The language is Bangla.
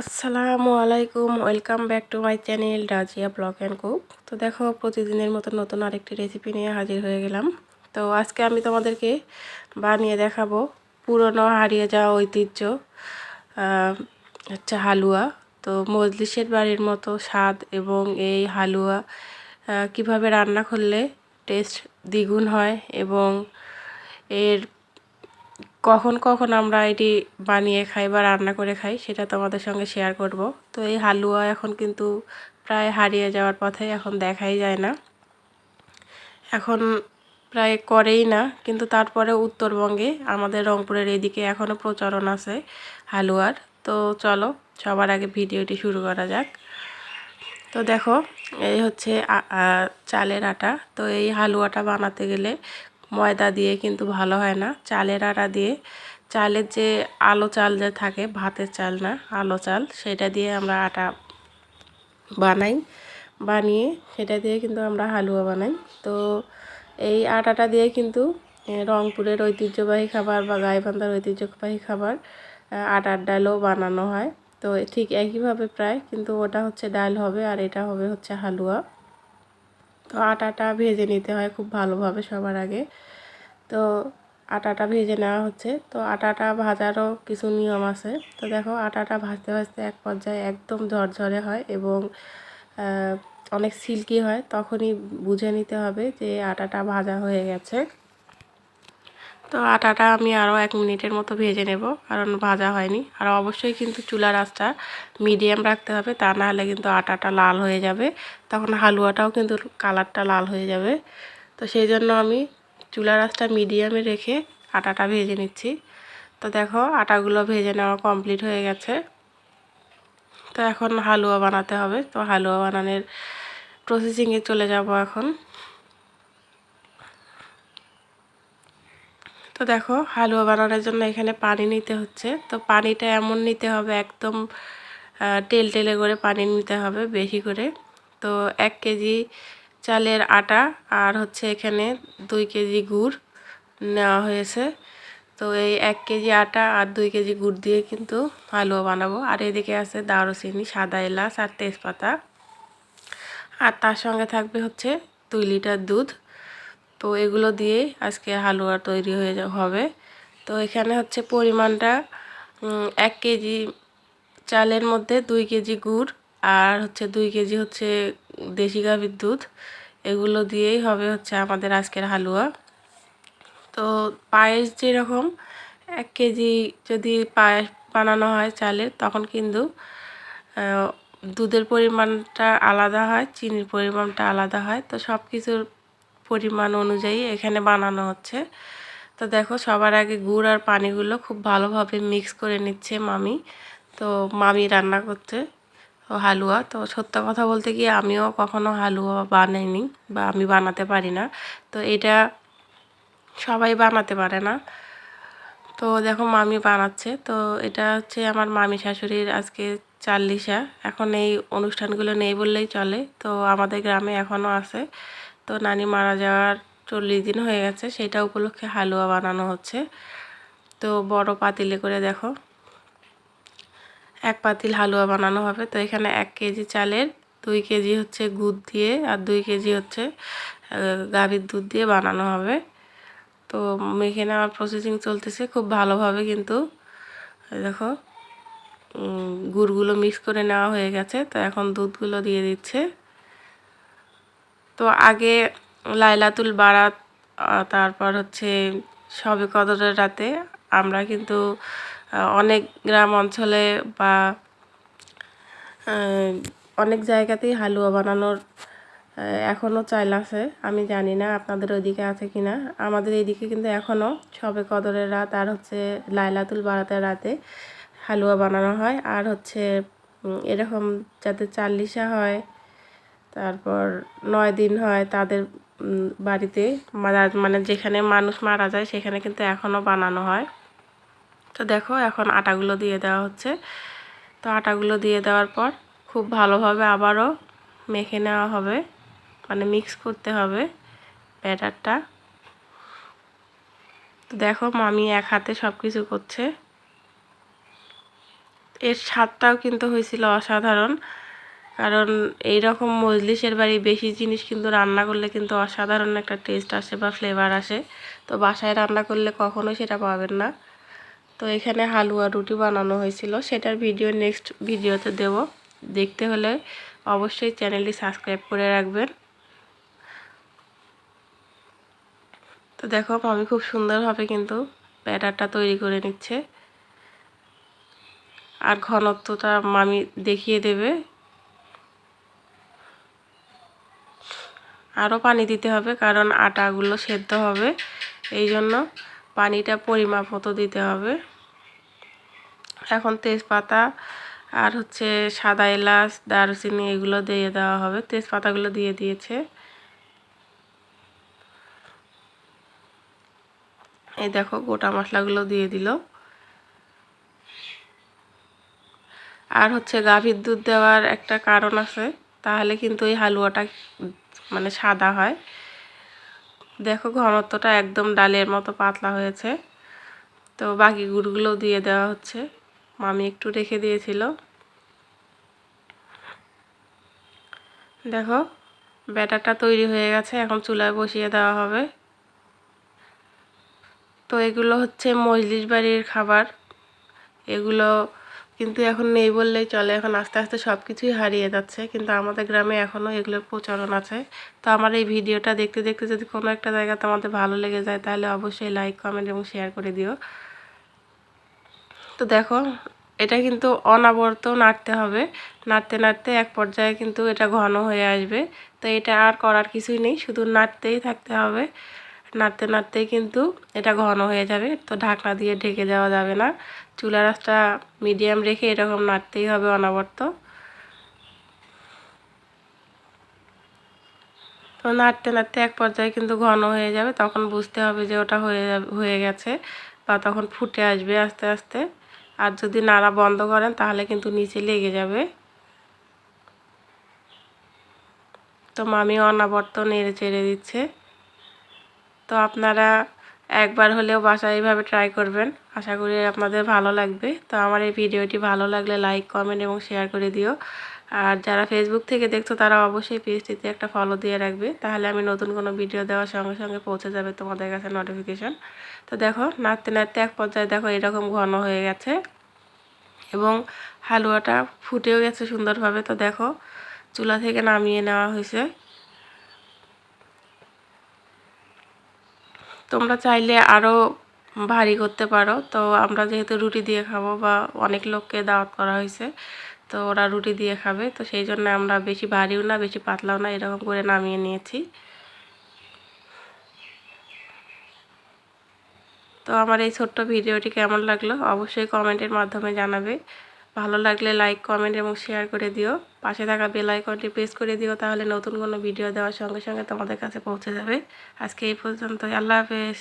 আসসালামু আলাইকুম, welcome back to my channel Razia blog and cook. তো দেখো, প্রতিদিনের মতো নতুন আরেকটি রেসিপি নিয়ে হাজির হয়ে গেলাম। তো আজকে আমি তোমাদেরকে বানিয়ে দেখাবো পুরনো হারিয়ে যাওয়া ঐতিহ্য হচ্ছে হালুয়া। তো মজলিসের বাড়ির মতো স্বাদ এবং এই হালুয়া কীভাবে রান্না করলে টেস্ট দ্বিগুণ হয় এবং এর কখন কখন আমরা এটি বানিয়ে খাই বা রান্না করে খাই সেটা তোমাদের সঙ্গে শেয়ার করব। তো এই হালুয়া এখন কিন্তু প্রায় হারিয়ে যাওয়ার পথে এখন দেখাই যায় না। এখন প্রায় করেই না, কিন্তু তারপরে উত্তরবঙ্গে আমাদের রংপুরের এদিকে এখনও প্রচলন আছে হালুয়ার। তো চলো, সবার আগে ভিডিওটি শুরু করা যাক। তো দেখো, এই হচ্ছে চালের আটা। তো এই হালুয়াটা বানাতে গেলে ময়দা দিয়ে কিন্তু ভালো হয় না। চালের আটা দিয়ে। চালের যে আলো চাল যে থাকে, ভাতের চাল না, আলো চাল, সেটা দিয়ে আমরা আটা বানাই। বানিয়ে সেটা দিয়ে কিন্তু আমরা হালুয়া বানাই। তো এই আটাটা দিয়ে কিন্তু রংপুরের ঐতিহ্যবাহী খাবার বা গাইবান্ধার ঐতিহ্যবাহী খাবার আটার ডালও বানানো হয়। তো ঠিক একইভাবে প্রায় কিন্তু ওটা হচ্ছে ডাল হবে আর এটা হবে হচ্ছে হালুয়া। তো আটাটা ভেজে নিতে হয় খুব ভালোভাবে সবার আগে। তো আটাটা ভেজে নেওয়া হচ্ছে। তো আটাটা ভাজারও কিছু নিয়ম আছে। তো দেখো আটাটা ভাজতে ভাজতে এক পর্যায়ে একদম ঝরঝরে হয় এবং অনেক সিল্কি হয়। তখনই বুঝে নিতে হবে যে আটাটা ভাজা হয়ে গেছে। তো আটাটা আমি আরও এক মিনিটের মতো ভেজে নেব, কারণ ভাজা হয়নি। আর অবশ্যই কিন্তু চুলার আঁচটা মিডিয়াম রাখতে হবে, তা না হলে কিন্তু আটাটা লাল হয়ে যাবে। তখন হালুয়াটাও কিন্তু কালারটা লাল হয়ে যাবে। তো সেই জন্য আমি চুলার আঁচটা মিডিয়ামে রেখে আটাটা ভেজে নিচ্ছি। তো দেখো, আটাগুলো ভেজে নেওয়া কমপ্লিট হয়ে গেছে। তো এখন হালুয়া বানাতে হবে। তো হালুয়া বানানোর প্রসেসিংয়ে চলে যাব এখন। তো দেখো, হালুয়া বানানোর জন্য এখানে পানি নিতে হচ্ছে। তো পানিটা এমন নিতে হবে, একদম তেল টেলে করে পানি নিতে হবে বেশি করে। তো এক কেজি চালের আটা আর হচ্ছে এখানে দুই কেজি গুড় নেওয়া হয়েছে। তো এই এক কেজি আটা আর দুই কেজি গুড় দিয়ে কিন্তু হালুয়া বানাবো। আর এদিকে আছে দারুচিনি, সাদা এলাচ আর তেজপাতা। আর তার সঙ্গে থাকবে হচ্ছে দুই লিটার দুধ। তো এগুলো দিয়ে আজকে হালুয়া তৈরি হয়ে হবে। তো এখানে হচ্ছে পরিমাণটা এক কেজি চালের মধ্যে দুই কেজি গুড় আর হচ্ছে দুই কেজি হচ্ছে দেশি গাভীর দুধ। এগুলো দিয়েই হবে হচ্ছে আমাদের আজকের হালুয়া। তো পায়েস যেরকম, এক কেজি যদি পায়েস বানানো হয় চালের, তখন কিন্তু দুধের পরিমাণটা আলাদা হয়, চিনির পরিমাণটা আলাদা হয়। তো সব কিছুর পরিমাণ অনুযায়ী এখানে বানানো হচ্ছে। তো দেখো, সবার আগে গুড় আর পানিগুলো খুব ভালোভাবে মিক্স করে নিচ্ছে মামি। তো মামি রান্না করছে হালুয়া। তো সত্য কথা বলতে গিয়ে আমিও কখনো হালুয়া বানাইনি বা আমি বানাতে পারি না। তো এটা সবাই বানাতে পারে না। তো দেখো, মামি বানাচ্ছে। তো এটা হচ্ছে আমার মামি শাশুড়ির আজকে চাল্লিশা এখন এই অনুষ্ঠানগুলো নেই বললেই চলে। তো আমাদের গ্রামে এখনও আছে। তো নানি মারা যাওয়ার চল্লিশ দিন হয়ে গেছে, সেটা উপলক্ষে হালুয়া বানানো হচ্ছে। তো বড় পাতিলে করে দেখো, এক পাতিল হালুয়া বানানো হবে। তো এখানে এক কেজি চালের দুই কেজি হচ্ছে গুড় দিয়ে আর দুই কেজি হচ্ছে গাভীর দুধ দিয়ে বানানো হবে। তো মেখে নেওয়ার প্রসেসিং চলতেছে খুব ভালোভাবে কিন্তু। দেখো গুড়গুলো মিক্স করে নেওয়া হয়ে গেছে। তো এখন দুধগুলো দিয়ে দিচ্ছে। তো আগে লাইলাতুল বারাত তারপর হচ্ছে সবে কদরের রাতে আমরা কিন্তু অনেক গ্রাম অঞ্চলে বা অনেক জায়গাতেই হালুয়া বানানোর এখনও চাইল আছে। আমি জানি না আপনাদের ওইদিকে আছে কি না আমাদের এইদিকে কিন্তু এখনও সবে কদরের রাত আর হচ্ছে লাইলাতুল বারাতের রাতে হালুয়া বানানো হয়। আর হচ্ছে এরকম যাতে চাল্লিশা হয় তারপর নয় দিন হয় তাদের বাড়িতে। মানে যেখানে মানুষ মারা যায় সেখানে কিন্তু এখনও বানানো হয়। তো দেখো এখন আটাগুলো দিয়ে দেওয়া হচ্ছে। তো আটাগুলো দিয়ে দেওয়ার পর খুব ভালোভাবে আবারও মেখে নেওয়া হবে। মানে মিক্স করতে হবে ব্যাটারটা। তো দেখো মামি এক হাতে সব কিছু করছে। এর স্বাদটাও কিন্তু হয়েছিল অসাধারণ। কারণ এই রকম মজলিসের বাড়ি বেশি জিনিস কিন্তু রান্না করলে কিন্তু অসাধারণ একটা টেস্ট আসে বা ফ্লেভার আসে। তো বাসায় রান্না করলে কখনো সেটা পাবেন না। তো এখানে হালুয়া রুটি বানানো হয়েছিল, সেটার ভিডিও নেক্সট ভিডিওতে দেব। দেখতে হলে অবশ্যই চ্যানেলটি সাবস্ক্রাইব করে রাখবেন। তো দেখো আমি খুব সুন্দরভাবে কিন্তু ব্যাটারটা তৈরি করে নিচ্ছে। আর ঘনত্বটা মামি দেখিয়ে দেবে। আরও পানি দিতে হবে, কারণ আটাগুলো সেদ্ধ হবে। এই জন্য পানিটা পরিমাপ মতো দিতে হবে। এখন তেজপাতা আর হচ্ছে সাদা এলাচ, দারুচিনি এগুলো দিয়ে দেওয়া হবে। তেজপাতাগুলো দিয়ে দিয়েছে। এই দেখো, গোটা মশলাগুলো দিয়ে দিল। আর হচ্ছে গাভীর দুধ দেওয়ার একটা কারণ আছে, তাহলে কিন্তু এই হালুয়াটা মানে সাদা হয়। দেখো ঘনত্বটা একদম ডালের মতো পাতলা হয়েছে। তো বাকি গুড়গুলো দিয়ে দেওয়া হচ্ছে। মামি একটু রেখে দিয়েছিল। দেখো, ব্যাটারটা তৈরি হয়ে গেছে। এখন চুলায় বসিয়ে দেওয়া হবে। তো এগুলো হচ্ছে মজলিস বাড়ির খাবার। এগুলো কিন্তু এখন নেই বললেই চলে। এখন আস্তে আস্তে সব কিছুই হারিয়ে যাচ্ছে। কিন্তু আমাদের গ্রামে এখনও এগুলোর প্রচলন আছে। তো আমার এই ভিডিওটা দেখতে দেখতে যদি কোনো একটা জায়গাতে আমাদের ভালো লেগে যায়, তাহলে অবশ্যই লাইক কমেন্ট এবং শেয়ার করে দিও। তো দেখো, এটা কিন্তু অনাবর্ত নাড়তে হবে। নাড়তে নাড়তে এক পর্যায়ে কিন্তু এটা ঘন হয়ে আসবে। তো এটা আর করার কিছুই নেই, শুধু নাড়তেই থাকতে হবে। নাড়তে নাড়তেই কিন্তু এটা ঘন হয়ে যাবে। তো ঢাকনা দিয়ে ঢেকে দেওয়া যাবে না। চুলা রাসটা মিডিয়াম রেখে এরকম নাড়তেই হবে অনাবর্ত। তো নাড়তে নাড়তে এক পর্যায়ে কিন্তু ঘন হয়ে যাবে, তখন বুঝতে হবে যে ওটা হয়ে হয়ে গেছে বা তখন ফুটে আসবে আস্তে আস্তে। আর যদি নাড়া বন্ধ করেন তাহলে কিন্তু নিচে লেগে যাবে। তো মামি অনাবর্ত নেড়ে চেড়ে দিচ্ছে। তো আপনারা একবার হলেও বাসায় এইভাবে ট্রাই করবেন। আশা করি আপনাদের ভালো লাগবে। তো আমার এই ভিডিওটি ভালো লাগলে লাইক কমেন্ট এবং শেয়ার করে দিও। আর যারা ফেসবুক থেকে দেখছ, তারা অবশ্যই পেজটিতে একটা ফলো দিয়ে রাখবে। তাহলে আমি নতুন কোনো ভিডিও দেওয়ার সঙ্গে সঙ্গে পৌঁছে যাবে তোমাদের কাছে নোটিফিকেশন তো দেখো, নাড়তে নাড়তে এক পর্যায়ে দেখো এরকম ঘন হয়ে গেছে এবং হালুয়াটা ফুটেও গেছে সুন্দরভাবে। তো দেখো, চুলা থেকে নামিয়ে নেওয়া হয়েছে। তোমরা চাইলে আরও ভারী করতে পারো। তো আমরা যেহেতু রুটি দিয়ে খাব বা অনেক লোককে দাওয়াত করা হয়েছে, তো ওরা রুটি দিয়ে খাবে। তো সেই জন্য আমরা বেশি ভারীও না, বেশি পাতলাও না, এরকম করে নামিয়ে নিয়েছি। তো আমার এই ছোট্ট ভিডিওটি কেমন লাগল? অবশ্যই কমেন্টের মাধ্যমে জানাবে। ভালো লাগলে লাইক কমেন্ট এবং শেয়ার করে দিও। পাশে থাকা বেল আইকনটি প্রেস করে দিও তাহলে নতুন কোনো ভিডিও দেওয়ার সঙ্গে সঙ্গে তোমাদের কাছে পৌঁছে যাবে। আজকে এই পর্যন্ত আল্লাহ হাফেজ।